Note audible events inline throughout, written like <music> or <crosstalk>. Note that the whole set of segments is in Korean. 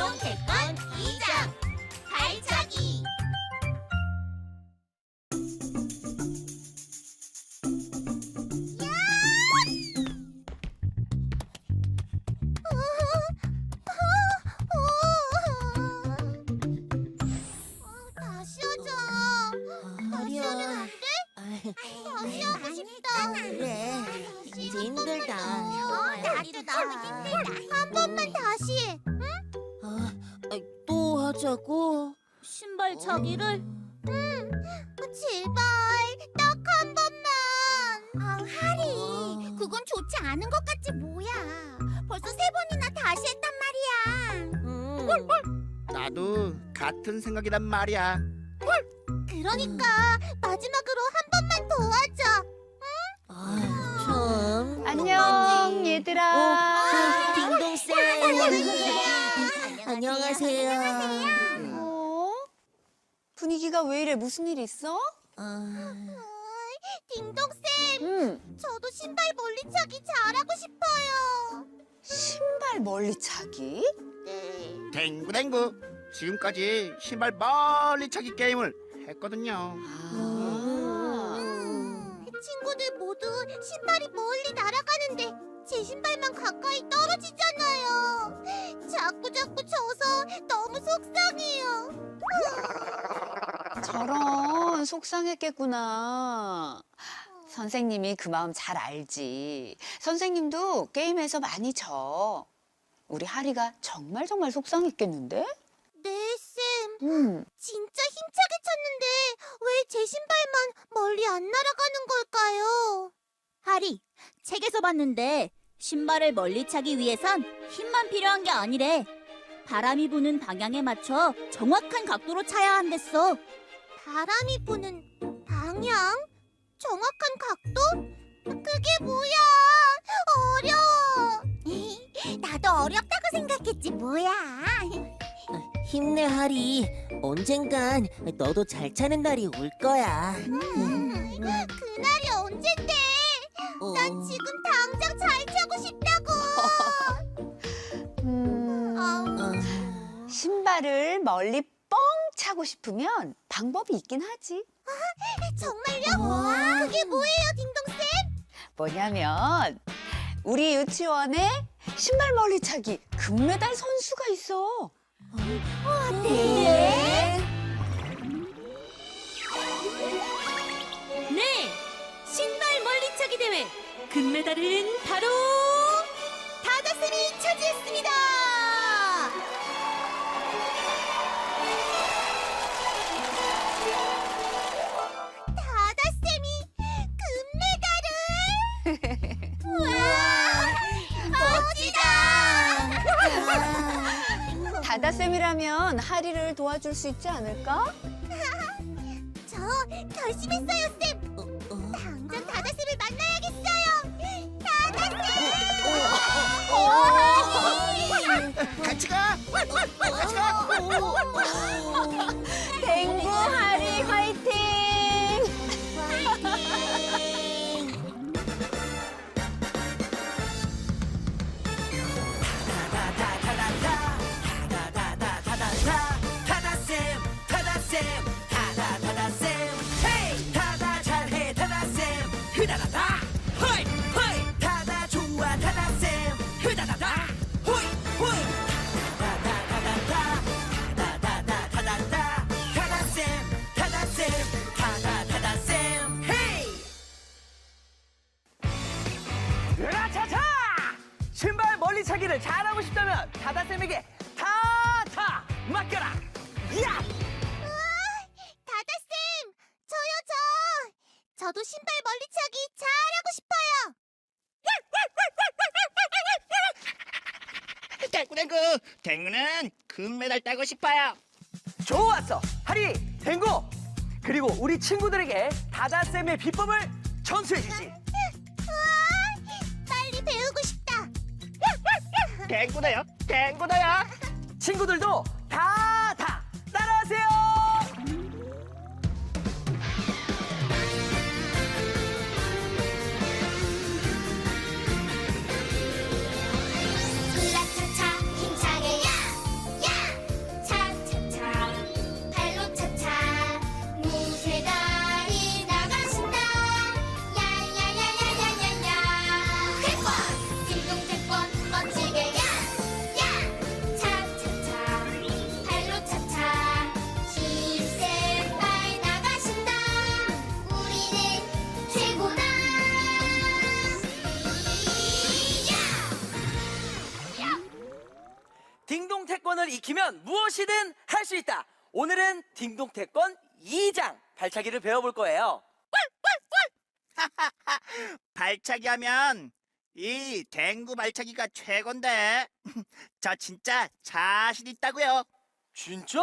운동 객관 2장 발차기 다시 하자. 다시 하면 안 돼? 다시 하고 싶다. 그래 이제 힘들다 어, 나도 너무 힘들다. 한 번만 아, 또 하자고 신발 차기를 제발 딱 한 번만. 아, 하리, 그건 좋지 않은 것 같지 뭐야. 벌써 세 번이나 다시 했단 말이야. 음, 나도 같은 생각이란 말이야. 그러니까 마지막으로 한 번만 더 하자. 아, 참 안녕 얘들아. 어, 딩동쌤 안녕하세요 어? 분위기가 왜 이래? 무슨 일 있어? 아, 딩동쌤, 응. 저도 신발 멀리차기 잘하고 싶어요. 신발 멀리 차기? 네. 댕구댕구. 지금까지 신발 멀리 차기 게임을 했거든요. 아. 친구들 모두 신발이 멀리 날아가는데 제 신발만 가까이 떨어지잖아요. 자꾸 자꾸 속상해요. <laughs> 저런 속상했겠구나. 선생님이 그 마음 잘 알지. 선생님도 게임에서 많이 져. 우리 하리가 정말 정말 속상했겠는데? 네, 쌤. 음. 진짜 힘차게 쳤는데 왜 제 신발만 멀리 안 날아가는 걸까요? 하리, 책에서 봤는데 신발을 멀리 차기 위해선 힘만 필요한 게 아니래. 바람이 부는 방향에 맞춰 정확한 각도로 차야 한댔어. 바람이 부는 방향? 정확한 각도? 그게 뭐야? 어려워. <laughs> 나도 어렵다고 생각했지 뭐야. <laughs> 힘내 하리 언젠간 너도 잘 차는 날이 올 거야 음, <laughs> 그날이 언젠데? 어, 난 지금 당장 신발을 멀리 뻥 차고 싶으면 방법이 있긴 하지. 정말요? 와. 그게 뭐예요, 딩동쌤? 뭐냐면 우리 유치원에 신발 멀리 차기 금메달 선수가 있어. 네. 네! 신발 멀리차기 대회 금메달은 바로 다다쌤이 차지했습니다. 다다쌤이라면 하리를 도와줄 수 있지 않을까? 저 결심했어요, 쌤. 어, 당장 다다 쌤을 만나야겠어요. 다다 쌤! 같이 가. 같이 가. 다면 타다쌤에게 타타 맡겨라 야 다다쌤, 저요, 저. 저도 신발 멀리차기 잘하고 싶어요. 댕구댕구. 댕구는 금메달 따고 싶어요. 좋았어 하리 댕구 그리고 우리 친구들에게 다다쌤의 비법을 전수해주지 우와, 빨리 배우고 싶다. 댕구다요. 댕구다요. 친구들도 다 다 따라하세요 익히면 무엇이든 할 수 있다. 오늘은 딩동 태권 2장 발차기를 배워볼 거예요. <laughs> 발차기 하면 이 댕구 발차기가 최곤데. <laughs> 저 진짜 자신 있다고요. 진짜?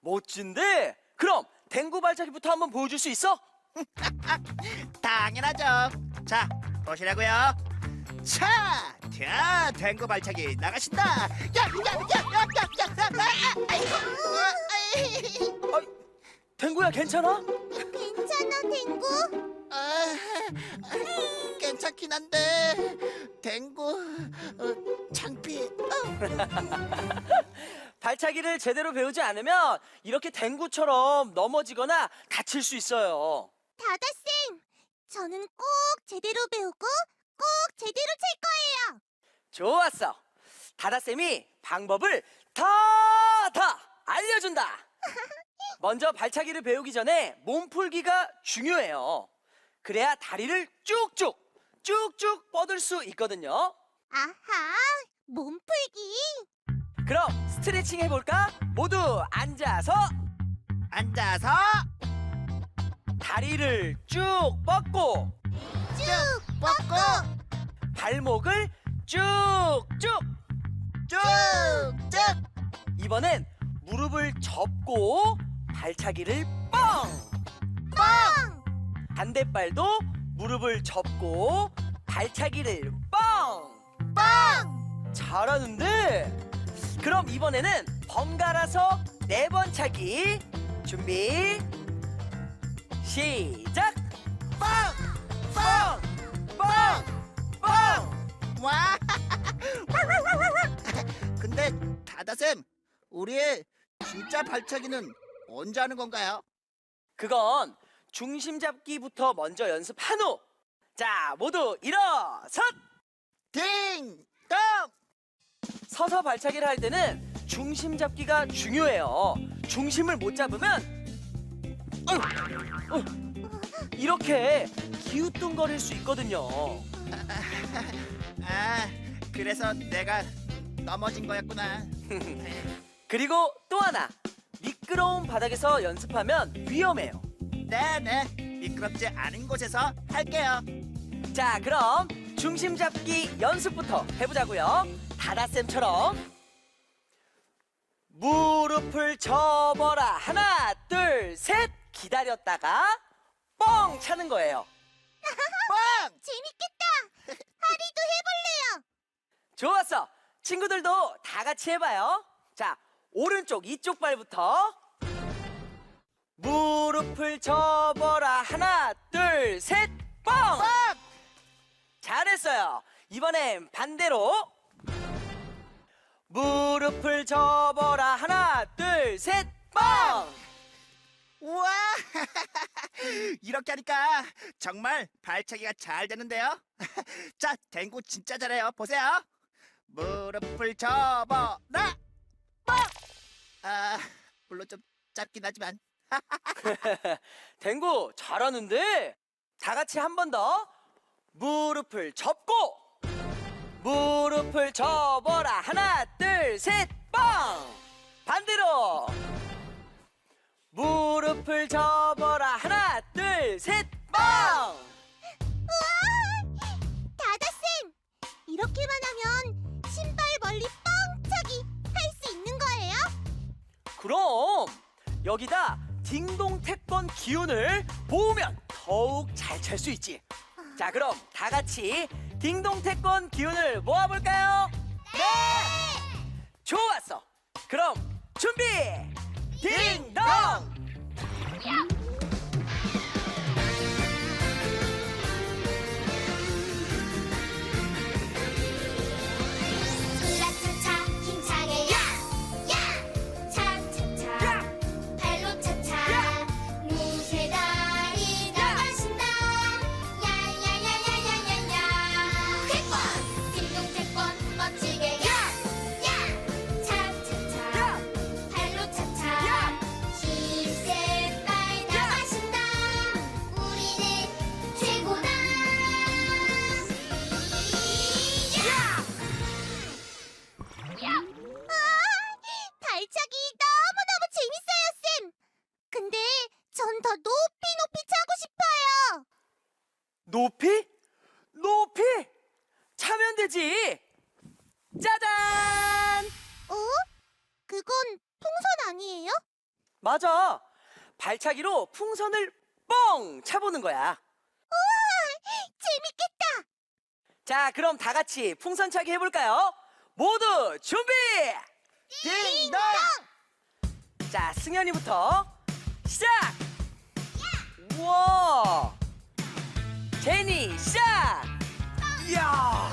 멋진데? 그럼 댕구 발차기부터 한번 보여줄 수 있어? <laughs> 당연하죠. 자, 보시라고요. 자, 자, 댕구 발차기 나가신다. 야, 야, 야, 야, 야, 야, 야, 아이고. 아이, 댕구야 괜찮아? 괜찮아, 댕구? 아, 아, 괜찮긴 한데 댕구 어, 창피. 발차기를 제대로 배우지 않으면 이렇게 댕구처럼 넘어지거나 다칠 수 있어요. 다다쌤, 저는 꼭 제대로 배우고 꼭 제대로 칠 거예요. 좋았어. 다다쌤이 방법을 다 다 알려준다. 먼저 발차기를 배우기 전에 몸풀기가 중요해요. 그래야 다리를 쭉쭉, 쭉쭉 뻗을 수 있거든요. 아하, 몸풀기. 그럼 스트레칭 해볼까? 모두 앉아서 앉아서 다리를 쭉 뻗고 쭉 뻗고 발목을 쭉쭉. 쭉쭉 이번엔 무릎을 접고 발차기를 뻥! 뻥! 반대발도 무릎을 접고 발차기를 뻥! 뻥! 잘하는데? 그럼 이번에는 번갈아서 네 번 차기 준비 시작! 빵! 와. <laughs> <laughs> 근데 다다쌤, 우리의 진짜 발차기는 언제 하는 건가요? 그건 중심 잡기부터 먼저 연습한 후 자, 모두 일어서! 딩동 서서 발차기를 할 때는 중심 잡기가 중요해요. 중심을 못 잡으면 어휴, 어휴, 이렇게 기우뚱거릴 수 있거든요. <laughs> 아, 그래서 내가 넘어진 거였구나. <laughs> 그리고 또 하나 미끄러운 바닥에서 연습하면 위험해요. 네네, 미끄럽지 않은 곳에서 할게요. 자, 그럼 중심 잡기 연습부터 해보자고요. 다다쌤처럼 무릎을 접어라 하나 둘 셋 기다렸다가 뻥 차는 거예요. <laughs> 빵! 재밌겠다. 좋았어. 친구들도 다 같이 해봐요. 자, 오른쪽 이쪽 발부터. 무릎을 접어라. 하나, 둘, 셋, 뻥! 빵! 잘했어요. 이번엔 반대로. 무릎을 접어라. 하나, 둘, 셋, 뻥! 우와! <laughs> 이렇게 하니까 정말 발차기가 잘 되는데요. <laughs> 자, 댕구 진짜 잘해요. 보세요. 무릎을 접어라. 빵! 아, 물론 좀 짧긴 하지만. <laughs> 댕구 잘하는데? 다 같이 한 번 더. 무릎을 접고. 무릎을 접어라. 하나 둘셋빵 반대로. 무릎을 접어라. 하나 둘셋빵 다다쌤, 이렇게만 하면 그럼 여기다 딩동 태권 기운을 모으면 더욱 잘 찰 수 있지 자 그럼 다 같이 딩동 태권 기운을 모아볼까요? 네! 좋았어. 그럼 준비. 딩동. 차 차면 되지! 짜잔! 어? 그건 풍선 아니에요? 맞아. 발차기로 풍선을 뻥 차보는 거야. 재밌겠다. 자, 그럼 다 같이 풍선 차기 해볼까요? 모두 준비! 딩동! 자, 승현이부터 시작! 우와! 제니 시작! 이야!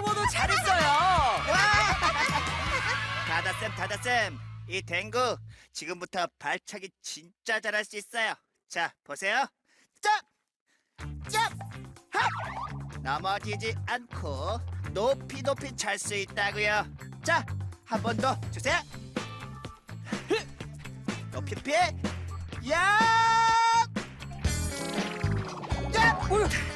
모두 잘했어요! <laughs> 다다쌤 다다쌤 이 댕구 지금부터 발차기 진짜 잘할 수 있어요. 자 보세요. 짭짭 하! 넘어지지 않고 높이 높이 찰 수 있다고요. 자 한 번 더 주세요. 흐. <laughs> 높이 피해 야! 야!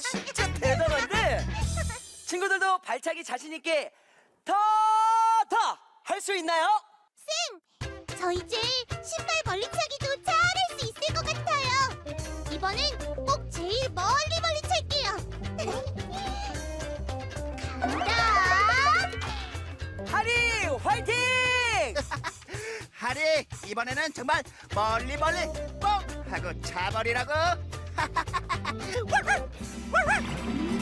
진짜 대단한데 친구들도 발차기 자신 있게 더더 할 수 있나요? 저 이제 신발 멀리차기도 잘 할 수 있을 것 같아요. 이번엔 꼭 제일 멀리 멀리 찰게요. 간다. 하리 화이팅! <laughs> 하리 이번에는 정말 멀리 멀리 뻥 하고 차버리라고 <laughs> <laughs> 차!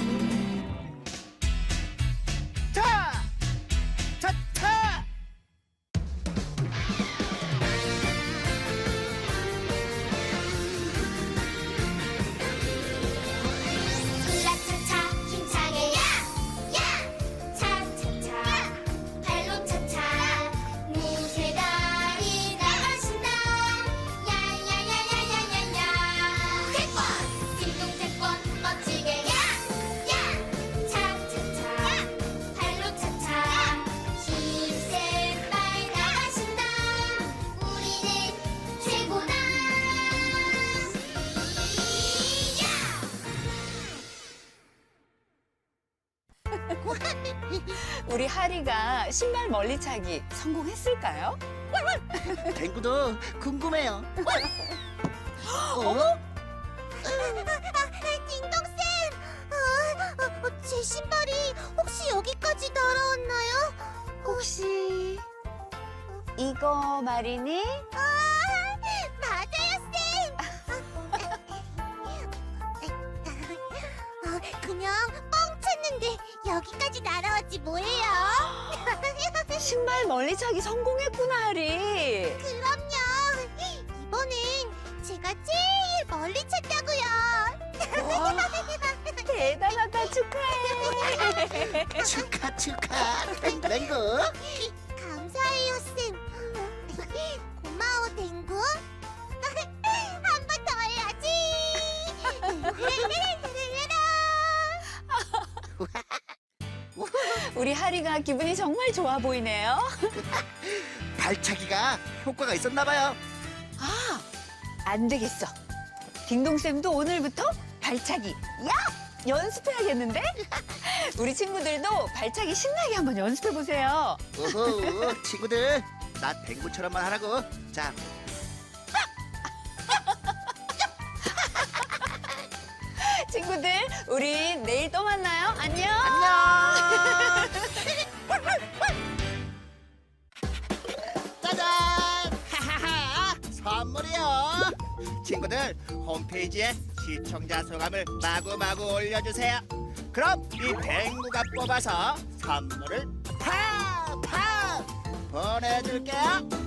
<laughs> 우리 하리가 신발 멀리차기 성공했을까요? 댕구도 궁금해요 <laughs> 어? 딩동쌤! 아, 어, 제 신발이 혹시 여기까지 날아왔나요? 혹시 이거 말이니? 아, 여기까지 날아왔지 뭐예요? <gasps> 신발 멀리 차기 성공했구나 하리. 그럼요. 이번엔 제가 제일 멀리 찼다고요. 와, <laughs> 대단하다 축하해. <laughs> 축하 축하 감사 <laughs> 우리 하리가 기분이 정말 좋아 보이네요. <laughs> 발차기가 효과가 있었나 봐요 아, 안 되겠어. 딩동쌤도 오늘부터 발차기 야! 연습해야겠는데? <laughs> 우리 친구들도 발차기 신나게 한번 연습해 보세요. 오호 친구들 나 댕구처럼만 하라고 자 <laughs> 친구들, 우리 내일 또 만나요. 안녕 친구들 홈페이지에 시청자 소감을 마구마구 올려주세요. 그럼 이 댕구가 뽑아서 선물을 팍팍 보내줄게요